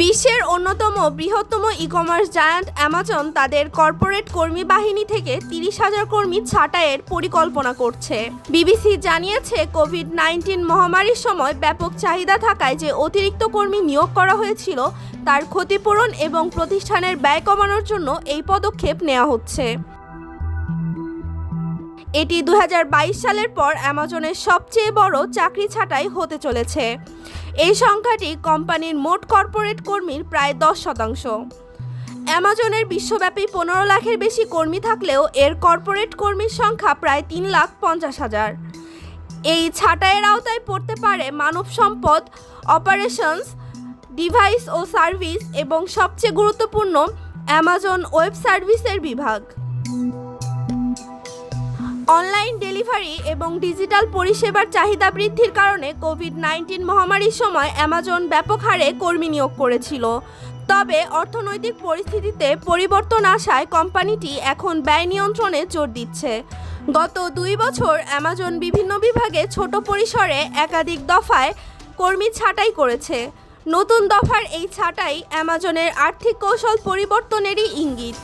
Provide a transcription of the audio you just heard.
বিশ্বের অন্যতম বৃহত্তম ই কমার্স জায়ান্ট অ্যামাজন তাদের কর্পোরেট কর্মী বাহিনী থেকে তিরিশ হাজার কর্মী ছাঁটাইয়ের পরিকল্পনা করছে। বিবিসি জানিয়েছে, কোভিড নাইন্টিন মহামারীর সময় ব্যাপক চাহিদা থাকায় যে অতিরিক্ত কর্মী নিয়োগ করা হয়েছিল, তার ক্ষতিপূরণ এবং প্রতিষ্ঠানের ব্যয় কমানোর জন্য এই পদক্ষেপ নেওয়া হচ্ছে। এটি দু হাজার বাইশ সালের পর অ্যামাজনের সবচেয়ে বড় চাকরি ছাঁটাই হতে চলেছে। এই সংখ্যাটি কোম্পানির মোট কর্পোরেট কর্মীর প্রায় দশ শতাংশ। অ্যামাজনের বিশ্বব্যাপী পনেরো লাখের বেশি কর্মী থাকলেও এর কর্পোরেট কর্মীর সংখ্যা প্রায় তিন লাখ পঞ্চাশ হাজার। এই ছাঁটাইয়ের আওতায় পড়তে পারে মানব সম্পদ অপারেশনস ডিভাইস ও সার্ভিস এবং সবচেয়ে গুরুত্বপূর্ণ অ্যামাজন ওয়েব সার্ভিসের বিভাগ। অনলাইন ডেলিভারি এবং ডিজিটাল পরিষেবার চাহিদা বৃদ্ধির কারণে কোভিড নাইন্টিন মহামারীর সময় অ্যামাজন ব্যাপক হারে কর্মী নিয়োগ করেছিল। তবে অর্থনৈতিক পরিস্থিতিতে পরিবর্তন আসায় কোম্পানিটি এখন ব্যয় নিয়ন্ত্রণে জোর দিচ্ছে। গত দুই বছর অ্যামাজন বিভিন্ন বিভাগে ছোট পরিসরে একাধিক দফায় কর্মী ছাঁটাই করেছে। নতুন দফার এই ছাঁটাই অ্যামাজনের আর্থিক কৌশল পরিবর্তনেরই ইঙ্গিত।